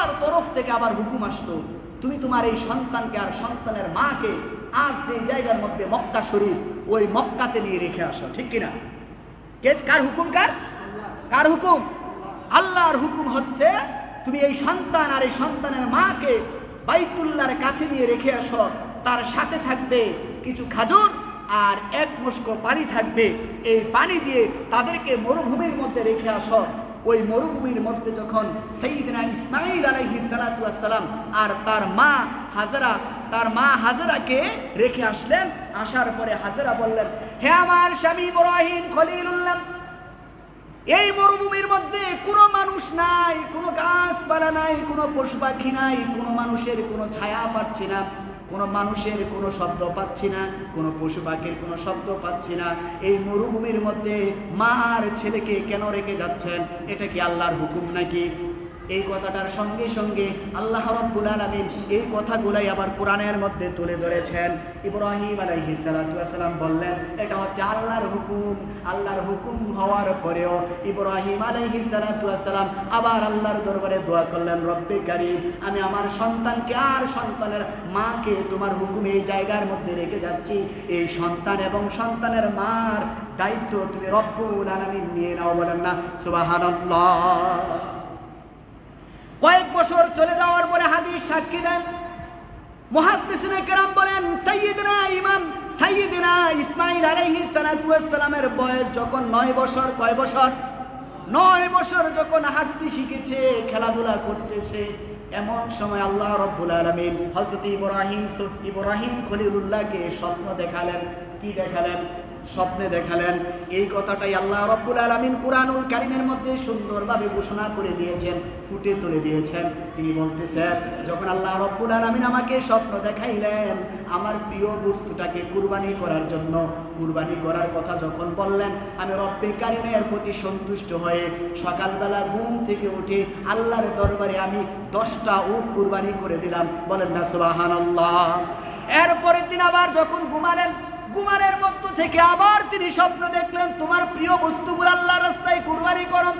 আল্লাহর তরফ থেকে আবার হুকুম আসলো, তুমি তোমার এই সন্তানকে আর সন্তানের মাকে আর যে জায়গার মধ্যে মক্কা শরীফ, ওই মক্কাতে নিয়ে রেখে আসো। ঠিক কিনা? কে কার হুকুম, কার? কার হুকুম? আল্লাহর হুকুম হচ্ছে, তুমি এই সন্তান আর এই সন্তানের মাকে বাইতুল্লাহর কাছে নিয়ে রেখে আসো। তার সাথে থাকবে কিছু খাজুর আর এক মুস্ক পানি থাকবে। এই পানি দিয়ে তাদেরকে মরুভূমির মধ্যে রেখে আসো। ওই মরুভূমির মধ্যে যখন সঈদনা ইসমাইল আলাইহি সালাম আর তার মা হাজারা, তার মা হাজারাকে রেখে আসলেন, আসার পরে হাজারা বললেন, হে আমার স্বামী ইব্রাহিম খলিলুল্লাহ, এই মরুভূমির মধ্যে কোনো মানুষ নাই, কোনো গাছপালা নাই, কোনো পশু পাখি নাই, কোনো মানুষের কোনো ছায়া পাচ্ছি না। কোনো মানুষের কোনো শব্দ পাচ্ছি না, কোনো পশু পাখির কোনো শব্দ পাচ্ছি না। এই মরুভূমির মধ্যে মা আর ছেলেকে কেন রেখে যাচ্ছেন? এটা কি আল্লাহর হুকুম নাকি? এই কথাটার সঙ্গে সঙ্গে আল্লাহ রব্বুল আলামিন এই কথাগুলাই আবার কোরআনের মধ্যে তুলে ধরেছেন। ইব্রাহিম আলাইহিস সালাতু ওয়াসালাম বললেন, এটা হচ্ছে আল্লাহর হুকুম। আল্লাহর হুকুম হওয়ার পরেও ইব্রাহিম আলাইহিস সালাতু ওয়াসালাম আবার আল্লাহর দরবারে দোয়া করলেন, রব্বে কারীম, আমি আমার সন্তানকে আর সন্তানের মাকে তোমার হুকুম এই জায়গার মধ্যে রেখে যাচ্ছি। এই সন্তান এবং সন্তানের মার দায়িত্ব তুমি রব্বুল আলামিন নিয়ে নাও। বলেন না, সুবহানাল্লাহ। কয়েক বছর চলে যাওয়ার পরে হাদিস সাক্ষী দেন। মুহাদ্দিসিনে কেরাম বলেন, সাইয়্যিদনা ইমাম আলাইহিস সালাতু ওয়াস সালামের বয়স যখন 9 বছর, কয় বছর? 9 বছর যখন হাঁটতে শিখেছে, খেলাধুলা করতেছে, এমন সময় আল্লাহ রব্বুল আলামিন হযরত ইব্রাহিম ইব্রাহিম খলিলুল্লাহকে স্বপ্ন দেখালেন। কি দেখালেন? স্বপ্নে দেখালেন। এই কথাটাই আল্লাহ রব্বুল আলমিন কোরআনুল কারিমের মধ্যে সুন্দরভাবে ঘোষণা করে দিয়েছেন, ফুটে তুলে দিয়েছেন। তিনি বলতেছেন, যখন আল্লাহ রব্বুল আলমিন আমাকে স্বপ্ন দেখাইলেন, আমার প্রিয় বস্তুটাকে কুরবানি করার জন্য, কুরবানি করার কথা যখন বললেন, আমি রব্বে কারিমের প্রতি সন্তুষ্ট হয়ে সকালবেলা ঘুম থেকে উঠে আল্লাহর দরবারে আমি দশটা উট কুরবানি করে দিলাম। বলেন না সুবাহান আল্লাহ এরপরের দিন আবার যখন ঘুমালেন গুমারের মধ্য থেকে আবার তিনি স্বপ্ন দেখলেন, তোমার প্রিয় বস্তুগুলো আল্লাহ রাস্তায় কুরবানি করো।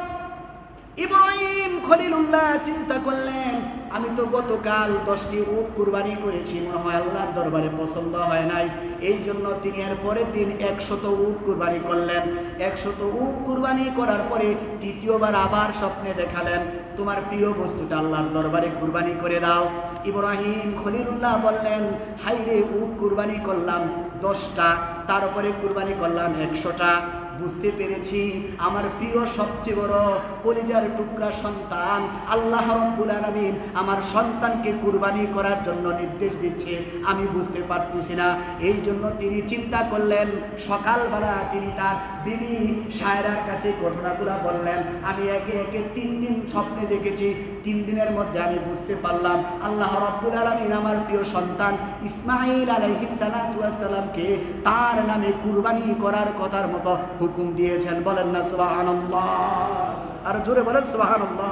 ইব্রাহিম খলিলুল্লাহ চিন্তা করলেন, আমি তো গতকাল দশটি উট কুরবানি করেছি, মনে হয় আল্লাহর দরবারে পছন্দ হয় নাই। এই জন্য তিনি এর পরের দিন একশত উট কুরবানি করলেন। একশত উট কুরবানি করার পরে তৃতীয়বার আবার স্বপ্নে দেখালেন, তোমার প্রিয় বস্তুটা আল্লাহর দরবারে কুরবানি করে দাও। ইব্রাহিম খলিলুল্লাহ বললেন হাইরে উট কুরবানি করলাম দশটা, তার উপরে কুরবানি করলাম একশোটা। বুঝতে পেরেছি। আমার প্রিয়, সবচেয়ে বড় কলিজার টুকরা সন্তান আল্লাহ রব্বুল আলামিন আমার সন্তানকে কুরবানি করার জন্য নির্দেশ দিচ্ছে। আমি বুঝতে পারতেছি না। এই জন্য তিনি চিন্তা করলেন, সকালবেলা তিনি তার বিবি সায়রার কাছে ঘটনাগুলো বললেন। আমি একে একে তিন দিন স্বপ্নে দেখেছি। তিন দিনের মধ্যে আমি বুঝতে পারলাম, আল্লাহ রব্বুল আলামিন আমার প্রিয় সন্তান ইসমাইল আলাইহিস সালাতু ওয়াস সালামকে তার নামে কুরবানি করার কথার মতো হুকুম দিয়েছেন বলেন না সোহান আর জোরে বলেন সুবহানাল্লাহ।